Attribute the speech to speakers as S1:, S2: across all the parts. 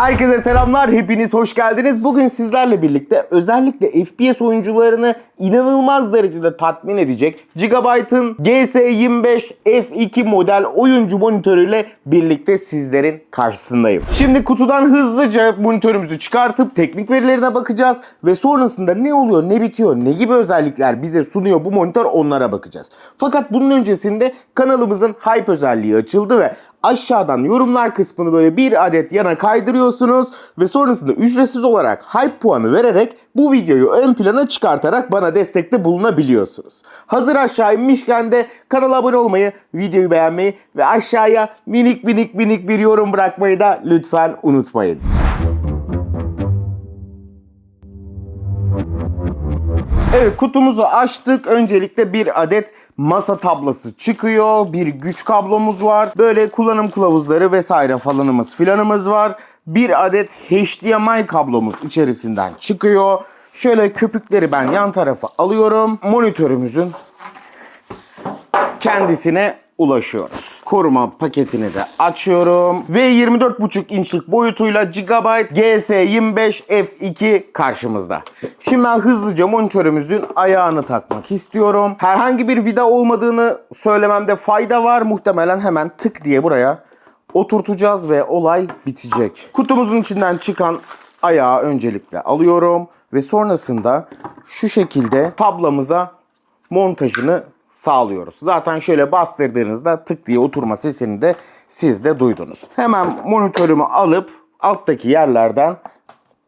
S1: Herkese selamlar, hepiniz hoş geldiniz. Bugün sizlerle birlikte özellikle FPS oyuncularını inanılmaz derecede tatmin edecek Gigabyte'ın GS25 F2 model oyuncu monitörüyle birlikte sizlerin karşısındayım. Şimdi kutudan hızlıca monitörümüzü çıkartıp teknik verilerine bakacağız ve sonrasında ne oluyor, ne bitiyor, ne gibi özellikler bize sunuyor bu monitör onlara bakacağız. Fakat bunun öncesinde kanalımızın hype özelliği açıldı ve aşağıdan yorumlar kısmını böyle bir adet yana kaydırıyorsunuz ve sonrasında ücretsiz olarak hype puanı vererek bu videoyu ön plana çıkartarak bana destekte bulunabiliyorsunuz. Hazır aşağı inmişken de kanala abone olmayı, videoyu beğenmeyi ve aşağıya minik minik minik bir yorum bırakmayı da lütfen unutmayın. Evet kutumuzu açtık. Öncelikle bir adet masa tablası çıkıyor. Bir güç kablomuz var. Böyle kullanım kılavuzları vesaire falanımız filanımız var. Bir adet HDMI kablomuz içerisinden çıkıyor. Şöyle köpükleri ben yan tarafa alıyorum. Monitörümüzün kendisine ulaşıyoruz. Koruma paketini de açıyorum. Ve 24,5 inçlik boyutuyla Gigabyte GS25 F2 karşımızda. Şimdi ben hızlıca monitörümüzün ayağını takmak istiyorum. Herhangi bir vida olmadığını söylememde fayda var. Muhtemelen hemen tık diye buraya oturtacağız ve olay bitecek. Kutumuzun içinden çıkan ayağı öncelikle alıyorum ve sonrasında şu şekilde tablamıza montajını sağlıyoruz. Zaten şöyle bastırdığınızda tık diye oturma sesini de siz de duydunuz. Hemen monitörümü alıp alttaki yerlerden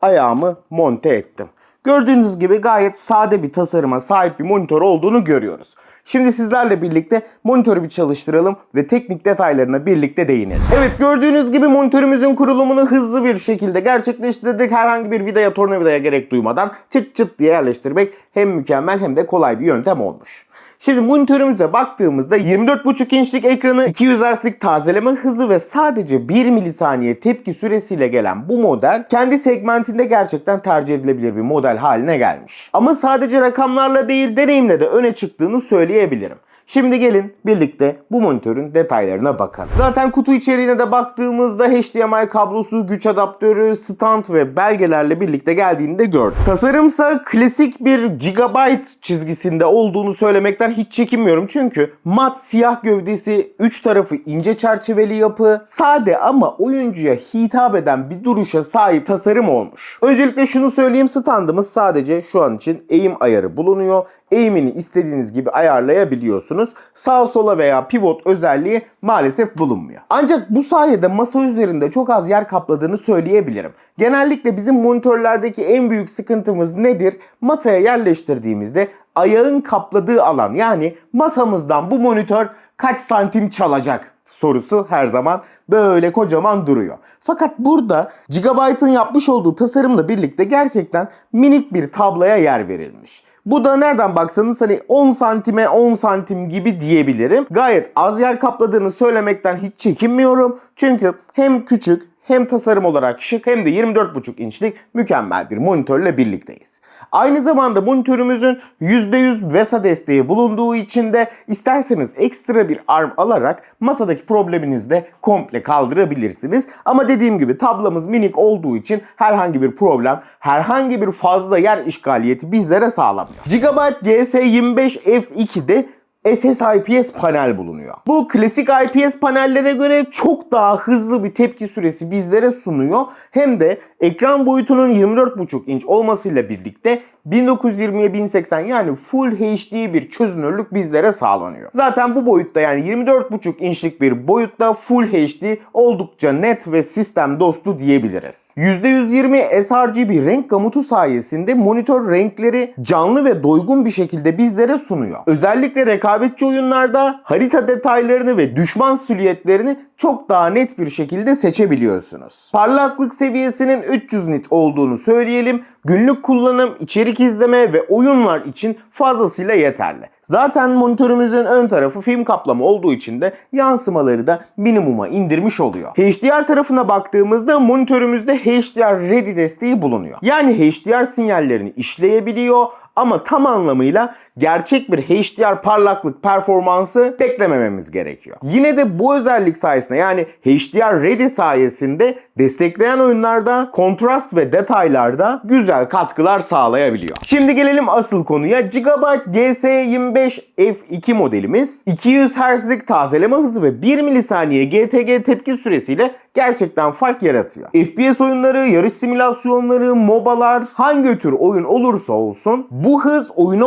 S1: ayağımı monte ettim. Gördüğünüz gibi gayet sade bir tasarıma sahip bir monitör olduğunu görüyoruz. Şimdi sizlerle birlikte monitörü bir çalıştıralım ve teknik detaylarına birlikte değinelim. Evet gördüğünüz gibi monitörümüzün kurulumunu hızlı bir şekilde gerçekleştirdik. Herhangi bir vidaya tornavidaya gerek duymadan çıt çıt diye yerleştirmek hem mükemmel hem de kolay bir yöntem olmuş. Şimdi monitörümüze baktığımızda 24.5 inçlik ekranı 200 Hz'lik tazeleme hızı ve sadece 1 milisaniye tepki süresiyle gelen bu model kendi segmentinde gerçekten tercih edilebilir bir model haline gelmiş. Ama sadece rakamlarla değil deneyimle de öne çıktığını söyleyebilirim. Şimdi gelin birlikte bu monitörün detaylarına bakalım. Zaten kutu içeriğine de baktığımızda HDMI kablosu, güç adaptörü, stand ve belgelerle birlikte geldiğini de gördük. Tasarımsa klasik bir Gigabyte çizgisinde olduğunu söylemekten hiç çekinmiyorum. Çünkü mat siyah gövdesi, üç tarafı ince çerçeveli yapı, sade ama oyuncuya hitap eden bir duruşa sahip tasarım olmuş. Öncelikle şunu söyleyeyim standımız sadece şu an için eğim ayarı bulunuyor. Eğimini istediğiniz gibi ayarlayabiliyorsunuz. Sağ sola veya pivot özelliği maalesef bulunmuyor. Ancak bu sayede masa üzerinde çok az yer kapladığını söyleyebilirim. Genellikle bizim monitörlerdeki en büyük sıkıntımız nedir? Masaya yerleştirdiğimizde ayağın kapladığı alan yani masamızdan bu monitör kaç santim çalacak? sorusu her zaman böyle kocaman duruyor. Fakat burada Gigabyte'ın yapmış olduğu tasarımla birlikte gerçekten minik bir tabloya yer verilmiş. Bu da nereden baksanız hani 10 santime 10 santim gibi diyebilirim. Gayet az yer kapladığını söylemekten hiç çekinmiyorum. Çünkü hem küçük hem tasarım olarak şık hem de 24,5 inçlik mükemmel bir monitörle birlikteyiz. Aynı zamanda monitörümüzün %100 VESA desteği bulunduğu için de isterseniz ekstra bir arm alarak masadaki probleminizi de komple kaldırabilirsiniz. Ama dediğim gibi tablamız minik olduğu için herhangi bir problem, herhangi bir fazla yer işgaliyeti bizlere sağlamıyor. Gigabyte GS25 F2'de SS IPS panel bulunuyor. Bu klasik IPS panellere göre çok daha hızlı bir tepki süresi bizlere sunuyor. Hem de ekran boyutunun 24,5 inç olmasıyla birlikte 1920'ye 1080 yani Full HD bir çözünürlük bizlere sağlanıyor. Zaten bu boyutta yani 24,5 inçlik bir boyutta Full HD oldukça net ve sistem dostu diyebiliriz. %120 sRGB renk gamutu sayesinde monitör renkleri canlı ve doygun bir şekilde bizlere sunuyor. Özellikle rekabetçi oyunlarda harita detaylarını ve düşman silüetlerini çok daha net bir şekilde seçebiliyorsunuz. Parlaklık seviyesinin 300 nit olduğunu söyleyelim. Günlük kullanım, içerik izleme ve oyunlar için fazlasıyla yeterli. Zaten monitörümüzün ön tarafı film kaplama olduğu için de yansımaları da minimuma indirmiş oluyor. HDR tarafına baktığımızda monitörümüzde HDR Ready desteği bulunuyor. Yani HDR sinyallerini işleyebiliyor ama tam anlamıyla gerçek bir HDR parlaklık performansı beklemememiz gerekiyor. Yine de bu özellik sayesinde yani HDR Ready sayesinde destekleyen oyunlarda kontrast ve detaylarda güzel katkılar sağlayabiliyor. Şimdi gelelim asıl konuya. Gigabyte GS25 F2 modelimiz 200 Hz'lik tazeleme hızı ve 1 milisaniye GTG tepki süresiyle gerçekten fark yaratıyor. FPS oyunları, yarış simülasyonları, MOBA'lar hangi tür oyun olursa olsun bu hız oyuna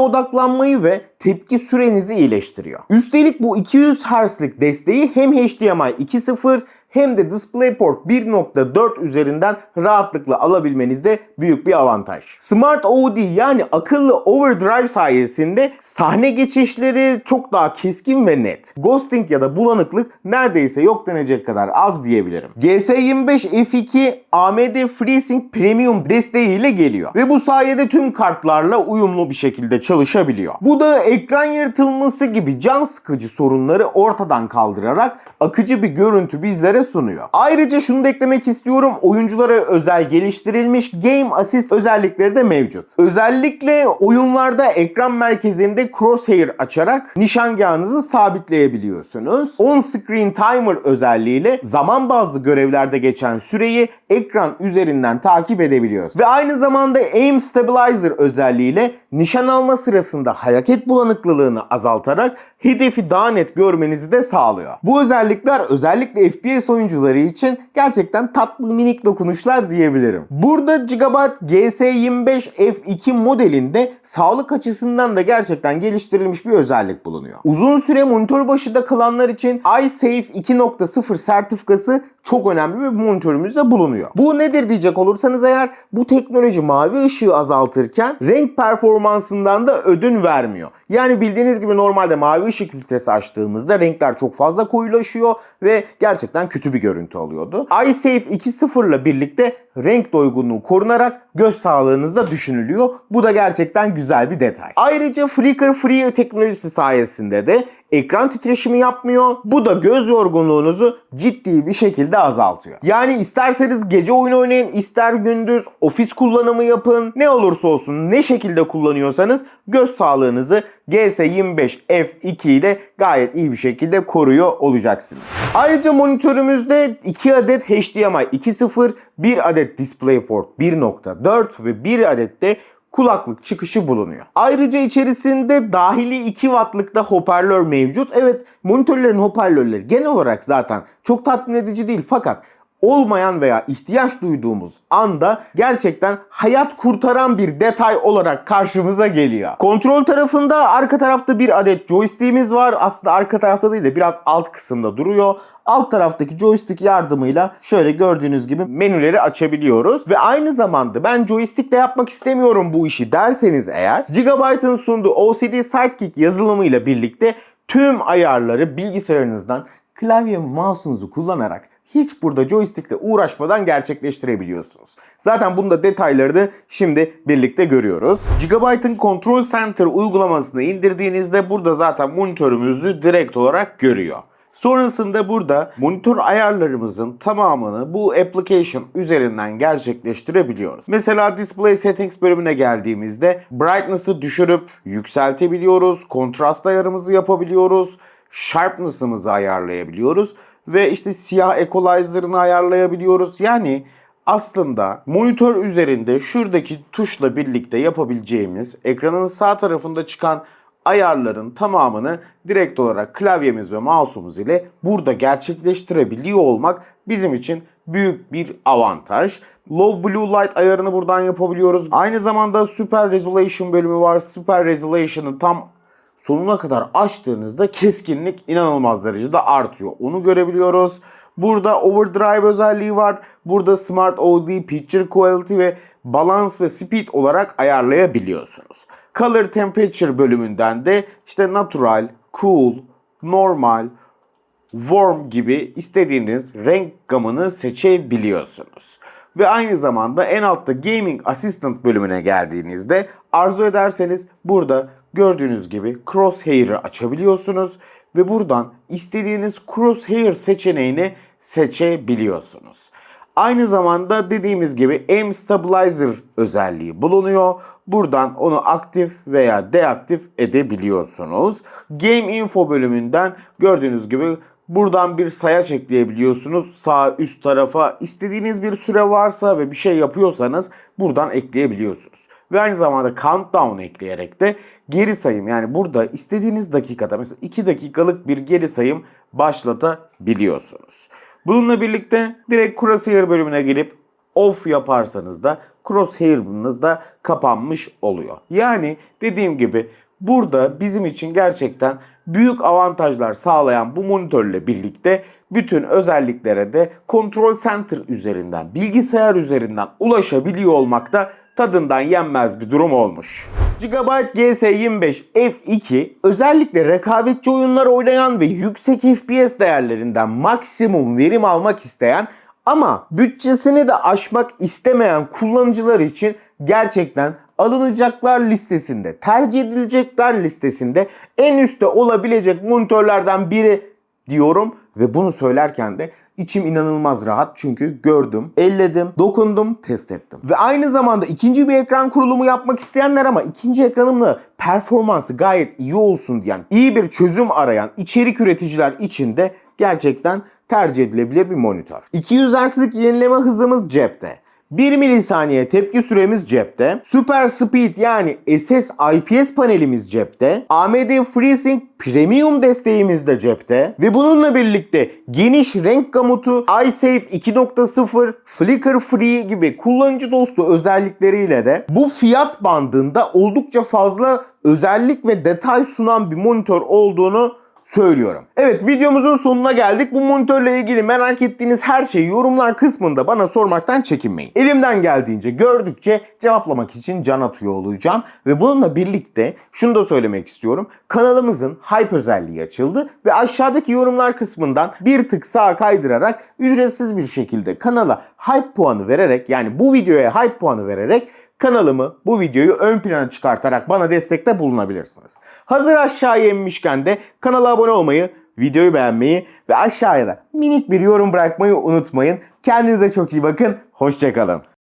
S1: odaklanmayı ve tepki sürenizi iyileştiriyor. Üstelik bu 200 Hz'lik desteği hem HDMI 2.0 hem de DisplayPort 1.4 üzerinden rahatlıkla alabilmenizde büyük bir avantaj. Smart OD yani akıllı overdrive sayesinde sahne geçişleri çok daha keskin ve net. Ghosting ya da bulanıklık neredeyse yok denecek kadar az diyebilirim. GS25 F2 AMD FreeSync Premium desteğiyle geliyor ve bu sayede tüm kartlarla uyumlu bir şekilde çalışabiliyor. Bu da ekran yırtılması gibi can sıkıcı sorunları ortadan kaldırarak akıcı bir görüntü bizlere sunuyor. Ayrıca şunu da eklemek istiyorum. Oyunculara özel geliştirilmiş Game Assist özellikleri de mevcut. Özellikle oyunlarda ekran merkezinde crosshair açarak nişangahınızı sabitleyebiliyorsunuz. On Screen Timer özelliğiyle zaman bazlı görevlerde geçen süreyi ekran üzerinden takip edebiliyorsunuz. Ve aynı zamanda Aim Stabilizer özelliğiyle nişan alma sırasında hareket bulanıklılığını azaltarak hedefi daha net görmenizi de sağlıyor. Bu özellikler özellikle FPS oyuncuları için gerçekten tatlı minik dokunuşlar diyebilirim. Burada Gigabyte GS25 F2 modelinde sağlık açısından da gerçekten geliştirilmiş bir özellik bulunuyor. Uzun süre monitör başında kalanlar için iSafe 2.0 sertifikası çok önemli bir monitörümüzde bulunuyor. Bu nedir diyecek olursanız eğer bu teknoloji mavi ışığı azaltırken renk performansından da ödün vermiyor. Yani bildiğiniz gibi normalde mavi ışık filtresi açtığımızda renkler çok fazla koyulaşıyor ve gerçekten kötü bir görüntü alıyordu. iSafe 2.0 ile birlikte renk doygunluğu korunarak göz sağlığınızda düşünülüyor. Bu da gerçekten güzel bir detay. Ayrıca Flicker Free teknolojisi sayesinde de ekran titreşimi yapmıyor. Bu da göz yorgunluğunuzu ciddi bir şekilde azaltıyor. Yani isterseniz gece oyun oynayın, ister gündüz ofis kullanımı yapın. Ne olursa olsun ne şekilde kullanıyorsanız göz sağlığınızı GS25 F2 ile gayet iyi bir şekilde koruyor olacaksınız. Ayrıca monitörümüzde 2 adet HDMI 2.0, 1 adet DisplayPort 1.4 ve 1 adet de kulaklık çıkışı bulunuyor. Ayrıca içerisinde dahili 2 wattlık da hoparlör mevcut. Evet monitörlerin hoparlörleri genel olarak zaten çok tatmin edici değil fakat olmayan veya ihtiyaç duyduğumuz anda gerçekten hayat kurtaran bir detay olarak karşımıza geliyor. Kontrol tarafında arka tarafta bir adet joystick'imiz var. Aslında arka tarafta değil de biraz alt kısımda duruyor. Alt taraftaki joystick yardımıyla şöyle gördüğünüz gibi menüleri açabiliyoruz. Ve aynı zamanda ben joystickle yapmak istemiyorum bu işi derseniz eğer Gigabyte'ın sunduğu OCD Sidekick yazılımıyla birlikte tüm ayarları bilgisayarınızdan klavye mouse'unuzu kullanarak hiç burada joystickle uğraşmadan gerçekleştirebiliyorsunuz. Zaten bunda detaylarını şimdi birlikte görüyoruz. Gigabyte'ın Control Center uygulamasını indirdiğinizde burada zaten monitörümüzü direkt olarak görüyor. Sonrasında burada monitör ayarlarımızın tamamını bu application üzerinden gerçekleştirebiliyoruz. Mesela Display Settings bölümüne geldiğimizde brightness'ı düşürüp yükseltebiliyoruz, kontrast ayarımızı yapabiliyoruz, sharpness'ımızı ayarlayabiliyoruz ve işte siyah equalizer'ını ayarlayabiliyoruz. Yani aslında monitör üzerinde şuradaki tuşla birlikte yapabileceğimiz ekranın sağ tarafında çıkan ayarların tamamını direkt olarak klavyemiz ve mouse'umuz ile burada gerçekleştirebiliyor olmak bizim için büyük bir avantaj. Low Blue Light ayarını buradan yapabiliyoruz. Aynı zamanda Super Resolution bölümü var. Super Resolution'ı tam sonuna kadar açtığınızda keskinlik inanılmaz derecede artıyor. Onu görebiliyoruz. Burada overdrive özelliği var. Burada Smart OD, Picture Quality ve Balance ve Speed olarak ayarlayabiliyorsunuz. Color Temperature bölümünden de işte natural, cool, normal, warm gibi istediğiniz renk gamını seçebiliyorsunuz. Ve aynı zamanda en altta Gaming Assistant bölümüne geldiğinizde arzu ederseniz burada gördüğünüz gibi Crosshair'ı açabiliyorsunuz ve buradan istediğiniz Crosshair seçeneğini seçebiliyorsunuz. Aynı zamanda dediğimiz gibi M Stabilizer özelliği bulunuyor. Buradan onu aktif veya deaktif edebiliyorsunuz. Game Info bölümünden gördüğünüz gibi buradan bir sayaç ekleyebiliyorsunuz. Sağ üst tarafa istediğiniz bir süre varsa ve bir şey yapıyorsanız buradan ekleyebiliyorsunuz. Ve aynı zamanda countdown ekleyerek de geri sayım yani burada istediğiniz dakikada mesela 2 dakikalık bir geri sayım başlatabiliyorsunuz. Bununla birlikte direkt crosshair bölümüne gelip off yaparsanız da crosshair'ınız da kapanmış oluyor. Yani dediğim gibi burada bizim için gerçekten büyük avantajlar sağlayan bu monitörle birlikte bütün özelliklere de Control Center üzerinden, bilgisayar üzerinden ulaşabiliyor olmak da tadından yenmez bir durum olmuş. Gigabyte GS25 F2 özellikle rekabetçi oyunlar oynayan ve yüksek FPS değerlerinden maksimum verim almak isteyen ama bütçesini de aşmak istemeyen kullanıcılar için gerçekten alınacaklar listesinde, tercih edilecekler listesinde en üstte olabilecek monitörlerden biri diyorum ve bunu söylerken de içim inanılmaz rahat çünkü gördüm, elledim, dokundum, test ettim. Ve aynı zamanda ikinci bir ekran kurulumu yapmak isteyenler ama ikinci ekranımla performansı gayet iyi olsun diyen, iyi bir çözüm arayan içerik üreticiler için de gerçekten tercih edilebilir bir monitör. 200 Hz'lik yenileme hızımız cepte. 1 milisaniye tepki süremiz cepte. Super Speed yani SS IPS panelimiz cepte. AMD FreeSync Premium desteğimiz de cepte. Ve bununla birlikte geniş renk gamutu, iSafe 2.0, Flicker Free gibi kullanıcı dostu özellikleriyle de bu fiyat bandında oldukça fazla özellik ve detay sunan bir monitör olduğunu söylüyorum. Evet videomuzun sonuna geldik. Bu monitörle ilgili merak ettiğiniz her şeyi yorumlar kısmında bana sormaktan çekinmeyin. Elimden geldiğince gördükçe cevaplamak için can atıyor olacağım. Ve bununla birlikte şunu da söylemek istiyorum. Kanalımızın hype özelliği açıldı ve aşağıdaki yorumlar kısmından bir tık sağa kaydırarak ücretsiz bir şekilde kanala hype puanı vererek yani bu videoya hype puanı vererek kanalımı, bu videoyu ön plana çıkartarak bana destekte bulunabilirsiniz. Hazır aşağıya inmişken de kanala abone olmayı, videoyu beğenmeyi ve aşağıya da minik bir yorum bırakmayı unutmayın. Kendinize çok iyi bakın. Hoşçakalın.